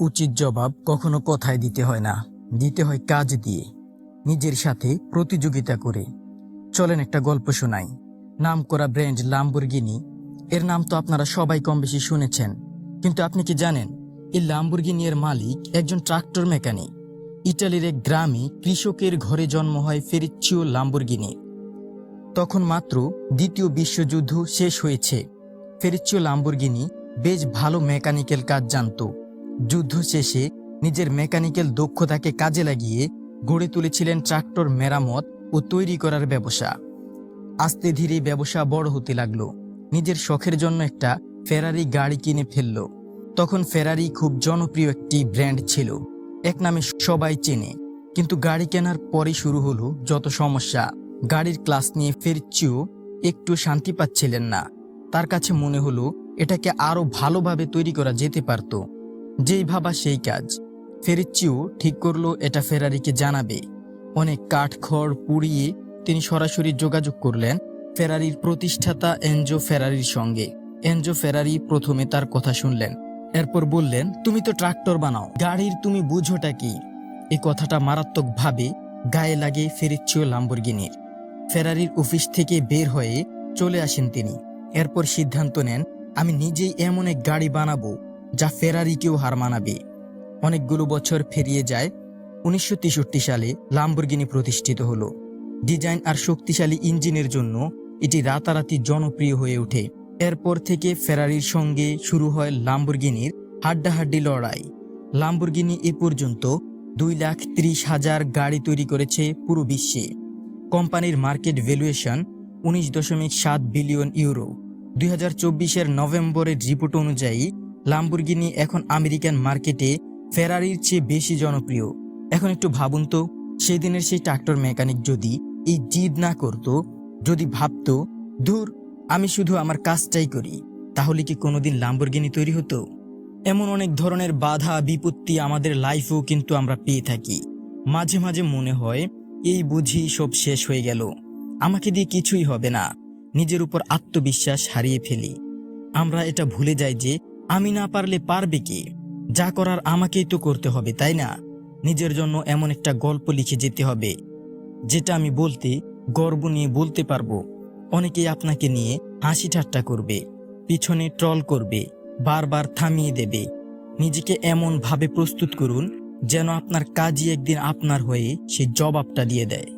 উচিত জবাব কখনো কথায় দিতে হয় না। দিতে হয় কাজ দিয়ে। নিজের সাথে প্রতিযোগিতা করে। চলেন একটা গল্প শোনাই। নাম করা ব্র্যান্ড লাম্বরগিনি। এর নাম তো আপনারা সবাই কম বেশি শুনেছেন। কিন্তু আপনি কি জানেন, এই লাম্বরগিনি এর মালিক একজন ট্রাক্টর মেকানিক। ইটালির এক গ্রামে কৃষকের ঘরে জন্ম হয় ফেরিচ্চিও লাম্বরগিনি। তখন মাত্র দ্বিতীয় বিশ্বযুদ্ধ শেষ হয়েছে। ফেরিচ্চিও লাম্বরগিনি বেশ ভালো মেকানিক্যাল কাজ জানত। যুদ্ধ শেষে নিজের মেকানিক্যাল দক্ষতাকে কাজে লাগিয়ে গড়ে তুলেছিলেন ট্রাক্টর মেরামত ও তৈরি করার ব্যবসা। আস্তে ধীরে ব্যবসা বড় হতে লাগল। নিজের শখের জন্য একটা ফেরারি গাড়ি কিনে ফেলল। তখন ফেরারি খুব জনপ্রিয় একটি ব্র্যান্ড ছিল। এক নামে সবাই চেনে। কিন্তু গাড়ি কেনার পরে শুরু হলো যত সমস্যা। গাড়ির ক্লাস নিয়ে ফেরচিও একটু শান্তি পাচ্ছিলেন না। তার কাছে মনে হলো এটাকে আরও ভালোভাবে তৈরি করা যেতে পারত। যেই ভাবা সেই কাজ। ফেরিচিও ঠিক করল, এটা ফেরারিকে জানাবে। অনেক কাঠখড় পুড়িয়ে তিনি সরাসরি যোগাযোগ করলেন ফেরারির প্রতিষ্ঠাতা এনজো ফেরারির সঙ্গে। এনজো ফেরারি প্রথমে তার কথা শুনলেন। এরপর বললেন, তুমি তো ট্রাক্টর বানাও, গাড়ির তুমি বুঝোটা কি? এই কথাটা মারাত্মকভাবে গায়ে লাগে ফেরিচ্ছিও লাম্বরগিনির। ফেরারির অফিস থেকে বের হয়ে চলে আসেন তিনি। এরপর সিদ্ধান্ত নেন, আমি নিজেই এমন এক গাড়ি বানাবো যা ফেরারিকেও হার মানাবে। অনেকগুলো বছর ফেরিয়ে যায়, উনিশশো তেষট্টি সালে লাম্বরগিনি প্রতিষ্ঠিত হলো। ডিজাইন আর শক্তিশালী ইঞ্জিনের জন্য এটি রাতারাতি জনপ্রিয় হয়ে ওঠে। এরপর থেকে ফেরারির সঙ্গে শুরু হয় লাম্বরগিনির হাড্ডাহাড্ডি লড়াই। লাম্বরগিনি এ পর্যন্ত দুই লাখ ত্রিশ হাজার গাড়ি তৈরি করেছে পুরো বিশ্বে। কোম্পানির মার্কেট ভ্যালুয়েশন উনিশ দশমিক সাত বিলিয়ন ইউরো। দুই হাজার চব্বিশের নভেম্বরের রিপোর্ট অনুযায়ী লাম্বরগিনি এখন আমেরিকান মার্কেটে ফেরারির চেয়ে বেশি জনপ্রিয়। এখন একটু ভাবুন তো, সেদিনের সেই ট্রাক্টর মেকানিক যদি এই জিদ না করত, যদি ভাবতো, ধুর, আমি শুধু আমার কাজটাই করি, তাহলে কি কোনোদিন লাম্বরগিনি তৈরি হতো? এমন অনেক ধরনের বাধা, বিপত্তি আমাদের লাইফেও কিন্তু আমরা পেয়ে থাকি। মাঝে মাঝে মনে হয়, এই বুঝি সব শেষ হয়ে গেল। আমাকে দিয়ে কিছুই হবে না। নিজের উপর আত্মবিশ্বাস হারিয়ে ফেলি। আমরা এটা ভুলে যাই যে আমি না পারলে পারবে কি? যা করার আমাকেই তো করতে হবে, তাই না? নিজের জন্য এমন একটা গল্প লিখে যেতে হবে, যেটা আমি বলতে গর্ব নিয়ে বলতে পারব। অনেকেই আপনাকে নিয়ে হাসি ঠাট্টা করবে, পিছনে ট্রল করবে, বারবার থামিয়ে দেবে। নিজেকে এমন ভাবে প্রস্তুত করুন, যেন আপনার কাজই একদিন আপনার হয়ে সে জবাবটা দিয়ে দেয়।